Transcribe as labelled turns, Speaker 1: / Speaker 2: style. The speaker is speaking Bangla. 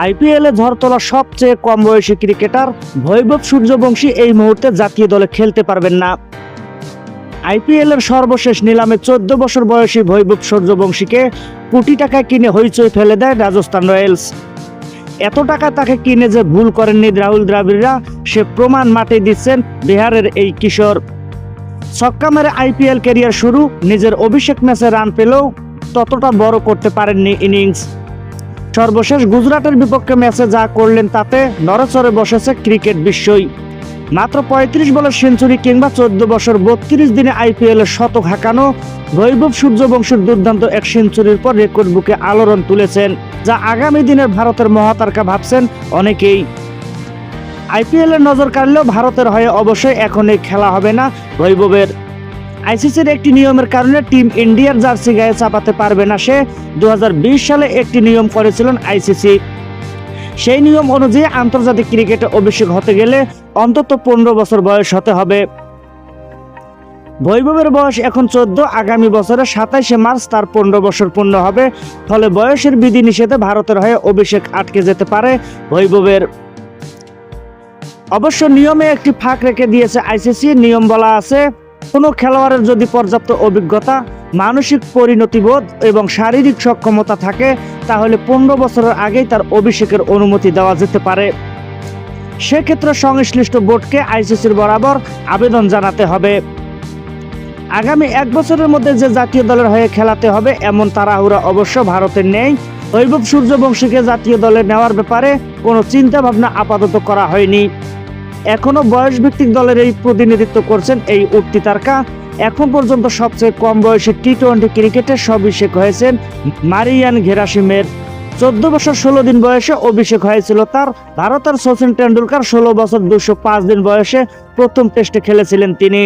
Speaker 1: আইপিএলে ঝড় তোলা সবচেয়ে কম বয়সী ক্রিকেটার বৈভব সূর্যবংশী এই মুহূর্তে জাতীয় দলে খেলতে পারবেন না। আইপিএল এর সর্বশেষ নিলামে চোদ্দ বছর বয়সী বৈভব সূর্যবংশীকে কোটি টাকায় কিনে হইচই ফেলে দেয় রাজস্থান রয়্যালস। এত টাকা তাকে কিনে যে ভুল করেননি রাহুল দ্রাবিড়রা, সে প্রমাণ মাঠে দিচ্ছেন বিহারের এই কিশোর। ছক্কা মেরে আইপিএল ক্যারিয়ার শুরু, নিজের অভিষেক ম্যাচে রান পেলেও ততটা বড় করতে পারেননি ইনিংস। সর্বশেষ গুজরাটের বিপক্ষে ম্যাচে যা করলেন তাতে নড়েচড়ে বসেছে ক্রিকেট বিশ্বই মাত্র পঁয়ত্রিশ বলের সেঞ্চুরি কিংবা চোদ্দ বছর বত্রিশ দিনে আইপিএল এর শতক হাঁকানো বৈভব সূর্যবংশীর দুর্দান্ত এক সেঞ্চুরির পর রেকর্ড বুকে আলোড়ন তুলেছেন, যা আগামী দিনের ভারতের মহাতারকা ভাবছেন অনেকেই। আইপিএল এর নজর কাড়লেও ভারতের হয়ে অবশ্যই এখন এই খেলা হবে না বৈভবের। আইসিসির একটি নিয়মের কারণে টিম ইন্ডিয়ার জার্সি গায়ে চাপাতে পারবে না সে। দুহাজার বিশ সালে একটি নিয়ম করেছিলেন আইসিসি। সেই নিয়ম অনুযায়ী আন্তর্জাতিক ক্রিকেটে অভিষেক হতে গেলে অন্তত পনেরো বছর বয়স হতে হবে। বৈভবের বয়স এখন চোদ্দ, আগামী বছরে সাতাইশে মার্চ তার পনেরো বছর পূর্ণ হবে। ফলে বয়সের বিধি নিষেধে ভারতের হয়ে অভিষেক আটকে যেতে পারে বৈভবের। অবশ্য নিয়মে একটি ফাঁক রেখে দিয়েছে আইসিসি, নিয়ম বলা আছে কোনো খেলোয়াড়ের যদি পর্যাপ্ত অভিজ্ঞতা, মানসিক পরিণতিবোধ এবং শারীরিক সক্ষমতা থাকে, তাহলে পনেরো বছরের আগেই তার অভিষেকের অনুমতি দেওয়া যেতে পারে। সেক্ষেত্রে সংশ্লিষ্ট বোর্ডকে আইসিসির বরাবর আবেদন জানাতে হবে। আগামী এক বছরের মধ্যে যে জাতীয় দলের হয়ে খেলাতে হবে, এমন তাড়াহুড়া অবশ্য ভারতের নেই। বৈভব সূর্যবংশীকে জাতীয় দলে নেওয়ার ব্যাপারে কোনো চিন্তা ভাবনা আপাতত করা হয়নি। এখনও বয়স ভিত্তিক দলের এই প্রতিনিধিত্ব করছেন এই উঠতি তারকা। এখন পর্যন্ত সবচেয়ে কম বয়সে টি টোয়েন্টি ক্রিকেটে সবিষেক হয়েছেন মারিয়ান ঘেরাসিমের। চোদ্দ বছর ষোলো দিন বয়সে অভিষেক হয়েছিল তার। ভারতের সচিন টেন্ডুলকার ষোলো বছর দুশো পাঁচ দিন বয়সে প্রথম টেস্টে খেলেছিলেন তিনি।